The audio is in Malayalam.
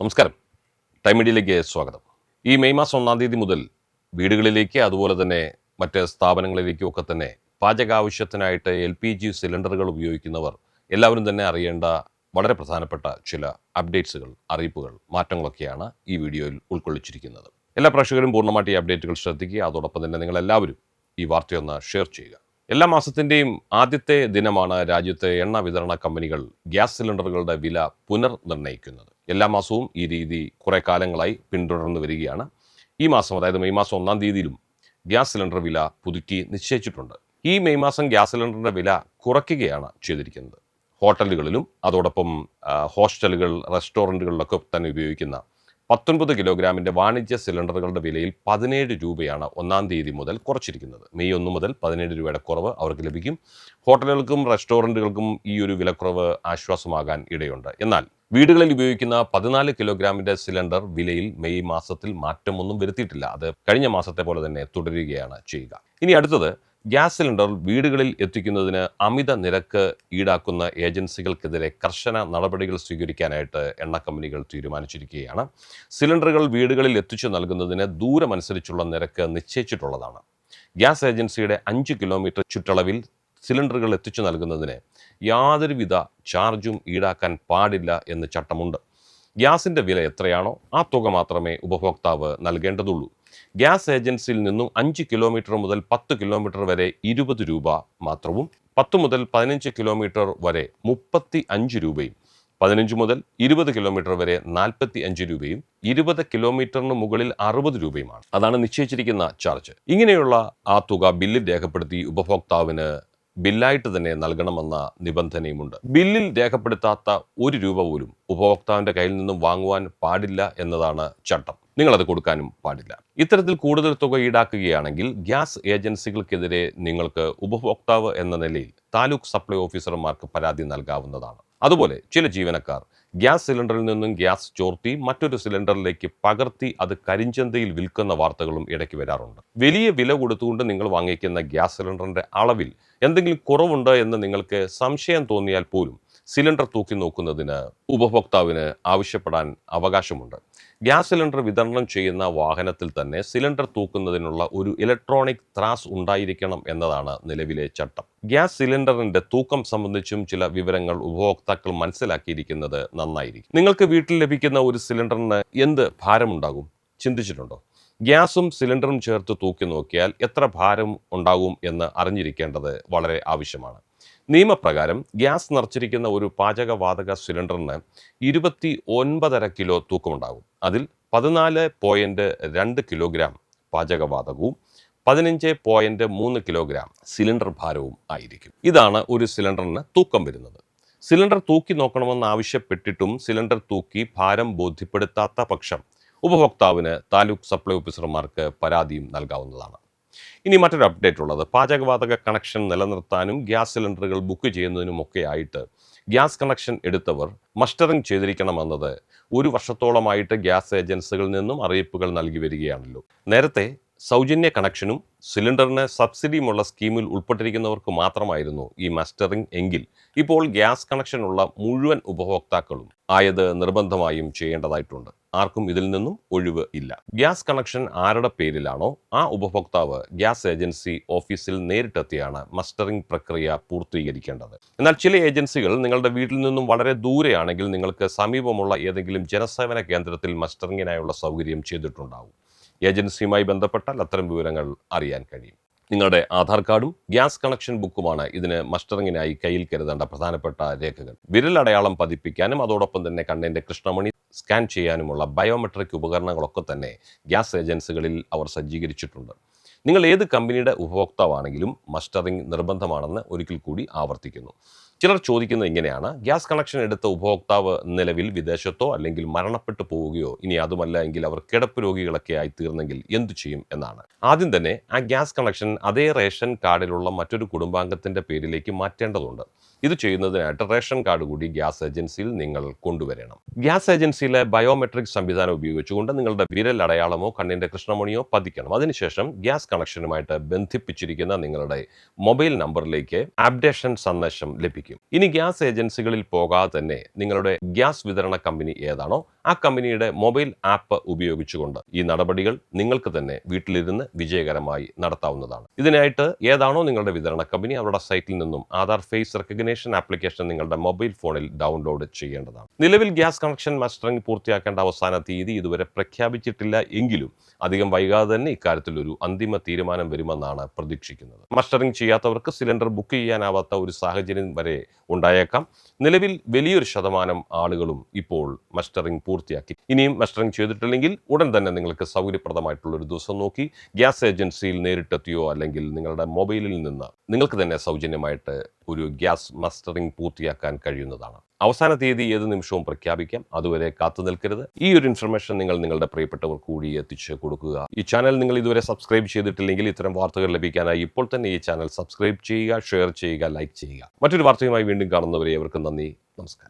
നമസ്കാരം. ടൈം മീഡിയയിലേക്ക് സ്വാഗതം. ഈ മെയ് മാസം ഒന്നാം തീയതി മുതൽ വീടുകളിലേക്ക് അതുപോലെ തന്നെ മറ്റ് സ്ഥാപനങ്ങളിലേക്കും ഒക്കെ തന്നെ പാചകാവശ്യത്തിനായിട്ട് എൽ പി ജി സിലിണ്ടറുകൾ ഉപയോഗിക്കുന്നവർ എല്ലാവരും തന്നെ അറിയേണ്ട വളരെ പ്രധാനപ്പെട്ട ചില അപ്ഡേറ്റ്സുകൾ അറിയിപ്പുകൾ മാറ്റങ്ങളൊക്കെയാണ് ഈ വീഡിയോയിൽ ഉൾക്കൊള്ളിച്ചിരിക്കുന്നത്. എല്ലാ പ്രേക്ഷകരും പൂർണമായിട്ട് ഈ അപ്ഡേറ്റുകൾ ശ്രദ്ധിക്കുക. അതോടൊപ്പം തന്നെ നിങ്ങൾ എല്ലാവരും ഈ വാർത്തയൊന്ന് ഷെയർ ചെയ്യുക. എല്ലാ മാസത്തിന്റെയും ആദ്യത്തെ ദിനമാണ് രാജ്യത്തെ എണ്ണ വിതരണ കമ്പനികൾ ഗ്യാസ് സിലിണ്ടറുകളുടെ വില പുനർനിർണയിക്കുന്നത്. എല്ലാ മാസവും ഈ രീതി കുറേ കാലങ്ങളായി പിന്തുടർന്നു വരികയാണ്. ഈ മാസം അതായത് മെയ് മാസം ഒന്നാം തീയതിയിലും ഗ്യാസ് സിലിണ്ടർ വില പുതുക്കി നിശ്ചയിച്ചിട്ടുണ്ട്. ഈ മെയ് മാസം ഗ്യാസ് സിലിണ്ടറിന്റെ വില കുറയ്ക്കുകയാണ് ചെയ്തിരിക്കുന്നത്. ഹോട്ടലുകളിലും അതോടൊപ്പം ഹോസ്റ്റലുകൾ റെസ്റ്റോറന്റുകളിലൊക്കെ തന്നെ ഉപയോഗിക്കുന്ന പത്തൊൻപത് കിലോഗ്രാമിന്റെ വാണിജ്യ സിലിണ്ടറുകളുടെ വിലയിൽ പതിനേഴ് രൂപയാണ് ഒന്നാം തീയതി മുതൽ കുറച്ചിരിക്കുന്നത്. മെയ് ഒന്ന് മുതൽ പതിനേഴ് രൂപയുടെ കുറവ് അവർക്ക് ലഭിക്കും. ഹോട്ടലുകൾക്കും റെസ്റ്റോറന്റുകൾക്കും ഈ ഒരു വിലക്കുറവ് ആശ്വാസമാകാൻ ഇടയുണ്ട്. എന്നാൽ വീടുകളിൽ ഉപയോഗിക്കുന്ന പതിനാല് കിലോഗ്രാമിന്റെ സിലിണ്ടർ വിലയിൽ മെയ് മാസത്തിൽ മാറ്റമൊന്നും വരുത്തിയിട്ടില്ല. അത് കഴിഞ്ഞ മാസത്തെ പോലെ തന്നെ തുടരുകയാണ് ചെയ്യുക. ഇനി അടുത്തത് ഗ്യാസ് സിലിണ്ടർ വീടുകളിൽ എത്തിക്കുന്നതിന് അമിത നിരക്ക് ഈടാക്കുന്ന ഏജൻസികൾക്കെതിരെ കർശന നടപടികൾ സ്വീകരിക്കാനായിട്ട് എണ്ണ കമ്പനികൾ തീരുമാനിച്ചിരിക്കുകയാണ്. സിലിണ്ടറുകൾ വീടുകളിൽ എത്തിച്ചു നൽകുന്നതിന് ദൂരമനുസരിച്ചുള്ള നിരക്ക് നിശ്ചയിച്ചിട്ടുള്ളതാണ്. ഗ്യാസ് ഏജൻസിയുടെ അഞ്ച് കിലോമീറ്റർ ചുറ്റളവിൽ സിലിണ്ടറുകൾ എത്തിച്ചു നൽകുന്നതിന് യാതൊരുവിധ ചാർജും ഈടാക്കാൻ പാടില്ല എന്ന് ചട്ടമുണ്ട്. ഗ്യാസിന്റെ വില എത്രയാണോ ആ തുക മാത്രമേ ഉപഭോക്താവ് നൽകേണ്ടതുള്ളൂ. ഗ്യാസ് ഏജൻസിയിൽ നിന്നും അഞ്ച് കിലോമീറ്റർ മുതൽ പത്ത് കിലോമീറ്റർ വരെ ഇരുപത് രൂപ മാത്രവും പത്ത് മുതൽ പതിനഞ്ച് കിലോമീറ്റർ വരെ മുപ്പത്തി അഞ്ച് രൂപയും പതിനഞ്ച് മുതൽ ഇരുപത് കിലോമീറ്റർ വരെ നാൽപ്പത്തി അഞ്ച് രൂപയും ഇരുപത് കിലോമീറ്ററിന് മുകളിൽ അറുപത് രൂപയുമാണ്. അതാണ് നിശ്ചയിച്ചിരിക്കുന്ന ചാർജ്. ഇങ്ങനെയുള്ള ആ തുക ബില്ലിൽ രേഖപ്പെടുത്തി ഉപഭോക്താവിന് ബില്ലായിട്ട് തന്നെ നൽകണമെന്ന നിബന്ധനയുമുണ്ട്. ബില്ലിൽ രേഖപ്പെടുത്താത്ത ഒരു രൂപ പോലും ഉപഭോക്താവിന്റെ കയ്യിൽ നിന്നും വാങ്ങുവാൻ പാടില്ല എന്നതാണ് ചട്ടം. നിങ്ങളത് കൊടുക്കാനും പാടില്ല. ഇത്തരത്തിൽ കൂടുതൽ തുക ഈടാക്കുകയാണെങ്കിൽ ഗ്യാസ് ഏജൻസികൾക്കെതിരെ നിങ്ങൾക്ക് ഉപഭോക്താവ് എന്ന നിലയിൽ താലൂക്ക് സപ്ലൈ ഓഫീസർമാർക്ക് പരാതി നൽകാവുന്നതാണ്. അതുപോലെ ചില ജീവനക്കാർ ഗ്യാസ് സിലിണ്ടറിൽ നിന്നും ഗ്യാസ് ചോർത്തി മറ്റൊരു സിലിണ്ടറിലേക്ക് പകർത്തി അത് കരിഞ്ചന്തയിൽ വിൽക്കുന്ന വാർത്തകളും ഇടയ്ക്ക് വരാറുണ്ട്. വലിയ വില കൊടുത്തുകൊണ്ട് നിങ്ങൾ വാങ്ങിക്കുന്ന ഗ്യാസ് സിലിണ്ടറിന്റെ അളവിൽ എന്തെങ്കിലും കുറവുണ്ട് എന്ന് നിങ്ങൾക്ക് സംശയം തോന്നിയാൽ പോലും സിലിണ്ടർ തൂക്കി നോക്കുന്നതിന് ഉപഭോക്താവിന് ആവശ്യപ്പെടാൻ അവകാശമുണ്ട്. ഗ്യാസ് സിലിണ്ടർ വിതരണം ചെയ്യുന്ന വാഹനത്തിൽ തന്നെ സിലിണ്ടർ തൂക്കുന്നതിനുള്ള ഒരു ഇലക്ട്രോണിക് ത്രാസ് ഉണ്ടായിരിക്കണം എന്നതാണ് നിലവിലെ ചട്ടം. ഗ്യാസ് സിലിണ്ടറിന്റെ തൂക്കം സംബന്ധിച്ചും ചില വിവരങ്ങൾ ഉപഭോക്താക്കൾ മനസ്സിലാക്കിയിരിക്കുന്നത് നന്നായിരിക്കും. നിങ്ങൾക്ക് വീട്ടിൽ ലഭിക്കുന്ന ഒരു സിലിണ്ടറിന് എന്ത് ഭാരമുണ്ടാകും? ചിന്തിച്ചിട്ടുണ്ടോ? ഗ്യാസും സിലിണ്ടറും ചേർത്ത് തൂക്കി നോക്കിയാൽ എത്ര ഭാരം ഉണ്ടാകും എന്ന് അറിഞ്ഞിരിക്കേണ്ടത് വളരെ ആവശ്യമാണ്. നിയമപ്രകാരം ഗ്യാസ് നിറച്ചിരിക്കുന്ന ഒരു പാചകവാതക സിലിണ്ടറിന് ഇരുപത്തി ഒൻപതര കിലോ തൂക്കമുണ്ടാകും. അതിൽ പതിനാല് പോയിന്റ് രണ്ട് കിലോഗ്രാം പാചകവാതകവും പതിനഞ്ച് പോയിന്റ് മൂന്ന് കിലോഗ്രാം സിലിണ്ടർ ഭാരവും ആയിരിക്കും. ഇതാണ് ഒരു സിലിണ്ടറിന് തൂക്കം വരുന്നത്. സിലിണ്ടർ തൂക്കി നോക്കണമെന്ന് ആവശ്യപ്പെട്ടിട്ടും സിലിണ്ടർ തൂക്കി ഭാരം ബോധ്യപ്പെടുത്താത്ത പക്ഷം ഉപഭോക്താവിന് താലൂക്ക് സപ്ലൈ ഓഫീസർമാർക്ക് പരാതിയും നൽകാവുന്നതാണ്. ഇനി മറ്റൊരു അപ്ഡേറ്റ് ഉള്ളത്. പാചകവാതക കണക്ഷൻ നിലനിർത്താനും ഗ്യാസ് സിലിണ്ടറുകൾ ബുക്ക് ചെയ്യുന്നതിനുമൊക്കെ ആയിട്ട് ഗ്യാസ് കണക്ഷൻ എടുത്തവർ മസ്റ്ററിംഗ് ചെയ്തിരിക്കണമെന്നത് ഒരു വർഷത്തോളമായിട്ട് ഗ്യാസ് ഏജൻസികളിൽ നിന്നും അറിയിപ്പുകൾ നൽകി വരികയാണല്ലോ. നേരത്തെ സൗജന്യ കണക്ഷനും സിലിണ്ടറിന് സബ്സിഡിയുമുള്ള സ്കീമിൽ ഉൾപ്പെട്ടിരിക്കുന്നവർക്ക് മാത്രമായിരുന്നു ഈ മസ്റ്ററിംഗ് എങ്കിൽ ഇപ്പോൾ ഗ്യാസ് കണക്ഷനുള്ള മുഴുവൻ ഉപഭോക്താക്കളും ആയത് നിർബന്ധമായും ചെയ്യേണ്ടതായിട്ടുണ്ട്. ആർക്കും ഇതിൽ നിന്നും ഒഴിവ് ഇല്ല. ഗ്യാസ് കണക്ഷൻ ആരുടെ പേരിലാണോ ആ ഉപഭോക്താവ് ഗ്യാസ് ഏജൻസി ഓഫീസിൽ നേരിട്ടെത്തിയാണ് മസ്റ്ററിംഗ് പ്രക്രിയ പൂർത്തീകരിക്കേണ്ടത്. എന്നാൽ ചില ഏജൻസികൾ നിങ്ങളുടെ വീട്ടിൽ നിന്നും വളരെ ദൂരെയാണെങ്കിൽ നിങ്ങൾക്ക് സമീപമുള്ള ഏതെങ്കിലും ജനസേവന കേന്ദ്രത്തിൽ മസ്റ്ററിങ്ങിനായുള്ള സൗകര്യം ചെയ്തിട്ടുണ്ടാവും. ഏജൻസിയുമായി ബന്ധപ്പെട്ടാൽ അത്തരം വിവരങ്ങൾ അറിയാൻ കഴിയും. നിങ്ങളുടെ ആധാർ കാർഡും ഗ്യാസ് കണക്ഷൻ ബുക്കുമാണ് ഇതിന് മസ്റ്ററിങ്ങിനായി കയ്യിൽ കരുതേണ്ട പ്രധാനപ്പെട്ട രേഖകൾ. വിരലടയാളം പതിപ്പിക്കാനും അതോടൊപ്പം തന്നെ കണ്ണിന്റെ കൃഷ്ണമണി സ്കാൻ ചെയ്യാനുമുള്ള ബയോമെട്രിക് ഉപകരണങ്ങളൊക്കെ തന്നെ ഗ്യാസ് ഏജൻസികളിൽ അവർ സജ്ജീകരിച്ചിട്ടുണ്ട്. നിങ്ങൾ ഏത് കമ്പനിയുടെ ഉപഭോക്താവാണെങ്കിലും മസ്റ്ററിംഗ് നിർബന്ധമാണെന്ന് ഒരിക്കൽ കൂടി ആവർത്തിക്കുന്നു. ചിലർ ചോദിക്കുന്നത് ഇങ്ങനെയാണ്. ഗ്യാസ് കണക്ഷൻ എടുത്ത ഉപഭോക്താവ് നിലവിൽ വിദേശത്തോ അല്ലെങ്കിൽ മരണപ്പെട്ടു പോവുകയോ ഇനി അതുമല്ല എങ്കിൽ അവർ കിടപ്പ് രോഗികളൊക്കെ ആയി തീർന്നെങ്കിൽ എന്തു ചെയ്യും എന്നാണ്. ആദ്യം തന്നെ ആ ഗ്യാസ് കണക്ഷൻ അതേ റേഷൻ കാർഡിലുള്ള മറ്റൊരു കുടുംബാംഗത്തിന്റെ പേരിലേക്ക് മാറ്റേണ്ടതുണ്ട്. ഇത് ചെയ്യുന്നതിനായിട്ട് റേഷൻ കാർഡ് കൂടി ഗ്യാസ് ഏജൻസിയിൽ നിങ്ങൾ കൊണ്ടുവരണം. ഗ്യാസ് ഏജൻസിയിലെ ബയോമെട്രിക് സംവിധാനം ഉപയോഗിച്ചുകൊണ്ട് നിങ്ങളുടെ വിരൽ അടയാളമോ കണ്ണിന്റെ കൃഷ്ണമണിയോ പതിക്കണം. അതിനുശേഷം ഗ്യാസ് കണക്ഷനുമായിട്ട് ബന്ധിപ്പിച്ചിരിക്കുന്ന നിങ്ങളുടെ മൊബൈൽ നമ്പറിലേക്ക് അപ്ഡേഷൻ സന്ദേശം ലഭിക്കും. ലഭിക്കും ഇനി ഗ്യാസ് ഏജൻസികളിൽ പോകാതെ തന്നെ നിങ്ങളുടെ ഗ്യാസ് വിതരണ കമ്പനി ഏതാണോ ആ കമ്പനിയുടെ മൊബൈൽ ആപ്പ് ഉപയോഗിച്ചുകൊണ്ട് ഈ നടപടികൾ നിങ്ങൾക്ക് തന്നെ വീട്ടിലിരുന്ന് വിജയകരമായി നടത്താവുന്നതാണ്. ഇതിനായിട്ട് ഏതാണോ നിങ്ങളുടെ വിതരണ കമ്പനി അവരുടെ സൈറ്റിൽ നിന്നും ആധാർ ഫേസ് റെക്കഗ്നേഷൻ ആപ്ലിക്കേഷൻ നിങ്ങളുടെ മൊബൈൽ ഫോണിൽ ഡൗൺലോഡ് ചെയ്യേണ്ടതാണ്. നിലവിൽ ഗ്യാസ് കണക്ഷൻ മസ്റ്ററിംഗ് പൂർത്തിയാക്കേണ്ട അവസാന തീയതി ഇതുവരെ പ്രഖ്യാപിച്ചിട്ടില്ല എങ്കിലും അധികം വൈകാതെ തന്നെ ഇക്കാര്യത്തിൽ ഒരു അന്തിമ തീരുമാനം വരുമെന്നാണ് പ്രതീക്ഷിക്കുന്നത്. മസ്റ്ററിംഗ് ചെയ്യാത്തവർക്ക് സിലിണ്ടർ ബുക്ക് ചെയ്യാനാവാത്ത ഒരു സാഹചര്യം വരെ ഉണ്ടായേക്കാം. നിലവിൽ വലിയൊരു ശതമാനം ആളുകളും ഇപ്പോൾ മസ്റ്ററിംഗ് പൂർത്തിയാക്കി. ഇനിയും മസ്റ്ററിംഗ് ചെയ്തിട്ടില്ലെങ്കിൽ ഉടൻ തന്നെ നിങ്ങൾക്ക് സൗകര്യപ്രദമായിട്ടുള്ള ഒരു ദിവസം നോക്കി. ഗ്യാസ് ഏജൻസിയിൽ നേരിട്ടെത്തിയോ അല്ലെങ്കിൽ നിങ്ങളുടെ മൊബൈലിൽ നിന്ന് നിങ്ങൾക്ക് തന്നെ സൗജന്യമായിട്ട് ഒരു ഗ്യാസ് മസ്റ്ററിംഗ് പൂർത്തിയാക്കാൻ കഴിയുന്നതാണ്. അവസാന തീയതി ഏത് നിമിഷവും പ്രഖ്യാപിക്കാം. അതുവരെ കാത്തു നിൽക്കരുത്. ഈ ഒരു ഇൻഫർമേഷൻ നിങ്ങൾ നിങ്ങളുടെ പ്രിയപ്പെട്ടവർ കൂടി എത്തിച്ച് കൊടുക്കുക. ഈ ചാനൽ നിങ്ങൾ ഇതുവരെ സബ്സ്ക്രൈബ് ചെയ്തിട്ടില്ലെങ്കിൽ ഇത്തരം വാർത്തകൾ ലഭിക്കാനായി ഇപ്പോൾ തന്നെ ഈ ചാനൽ സബ്സ്ക്രൈബ് ചെയ്യുക ഷെയർ ചെയ്യുക ലൈക്ക് ചെയ്യുക. മറ്റൊരു വാർത്തയുമായി വീണ്ടും കാണുന്നവരെ അവർക്ക് നന്ദി. നമസ്കാരം.